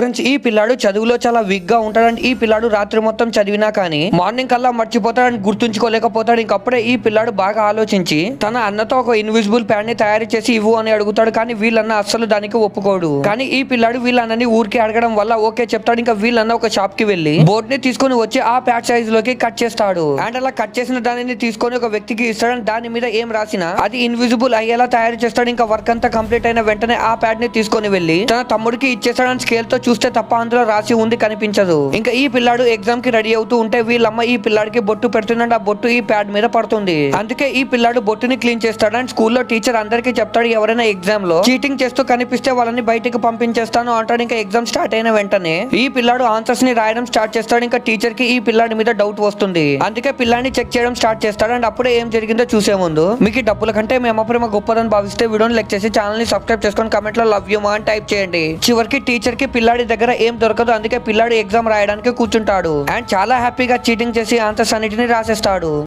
Friends ఈ పిల్లాడు చదువులో చాలా వీక్గా ఉంటాడంటే ఈ పిల్లాడు రాత్రి మొత్తం చదివినా కానీ మార్నింగ్ కల్లా మర్చిపోతాడు అండ్ గుర్తుంచుకోలేకపోతాడు. ఇంకప్పుడే ఈ పిల్లాడు బాగా ఆలోచించి తన అన్నతో ఒక ఇన్విజిబుల్ ప్యాడ్ని తయారు చేసి ఇవ్వు అని అడుగుతాడు. కానీ వీళ్ళన్న అస్సలు దానికి ఒప్పుకోడు. కానీ ఈ పిల్లాడు వీళ్ళన్నని ఊరికి అడగడం వల్ల ఓకే చెప్తాడు. ఇంకా వీళ్ళన్న ఒక షాప్కి వెళ్ళి బోర్డ్ని తీసుకొని వచ్చి ఆ ప్యాడ్ సైజ్లోకి కట్ చేస్తాడు. అండ్ అలా కట్ చేసిన దానిని తీసుకొని ఒక వ్యక్తికి ఇస్తాడు. దాని మీద ఏం రాసినా అది ఇన్విజిబుల్ అయ్యేలా తయారు చేస్తాడు. ఇంకా వర్క్ అంతా కంప్లీట్ అయిన వెంటనే ఆ ప్యాడ్ని తీసుకొని వెళ్ళి తన తమ్ముడికి ఇచ్చేస్తాడని స్కేల్తో చూస్తే తప్ప అందులో రాసి ఉంది కనిపించదు. ఇంకా ఈ పిల్లాడు ఎగ్జామ్కి రెడీ అవుతూ ఉంటే వీళ్ళమ్మ ఈ పిల్లాడికి బొట్టు పెడుతుందండి ఆ బొట్టు ఈ ప్యాడ్ మీద పడుతుంది. అందుకే ఈ పిల్లాడు బొట్టుని క్లీన్ చేస్తాడు అండ్ స్కూల్లో టీచర్ అందరికీ చెప్తాడు ఎవరైనా ఎగ్జామ్లో చీటింగ్ చేస్తూ కనిపిస్తే వాళ్ళని బయటికి పంపించేస్తాను అంటాడు. ఇంకా ఎగ్జామ్ స్టార్ట్ అయిన వెంటనే ఈ పిల్లాడు ఆన్సర్స్ని రాయడం స్టార్ట్ చేస్తాడు. ఇంకా టీచర్కి ఈ పిల్లాడి మీద డౌట్ వస్తుంది. అందుకే పిల్లాడిని చెక్ చేయడం స్టార్ట్ చేస్తాడు అండ్ అప్పుడే ఏం జరిగిందో చూసే ముందు మీకు డబ్బుల కంటే మేము ప్రేమ గొప్పదని భావిస్తే వీడియోని లెక్ చేసి ఛానల్ని సబ్స్క్రైబ్ చేసుకొని కమెంట్లో లవ్ యూ మా అని టైప్ చేయండి. చివరికి టీచర్కి పిల్లాడి దగ్గర ఏం దొరకదు అందుకే పిల్లాడు ఎగ్జామ్ రాయడానికి కూర్చుంటాడు. అండ్ చాలా హ్యాపీగా చీటింగ్ చేసి ఆన్సర్స్ అన్నిటిని రాసేస్తాడు.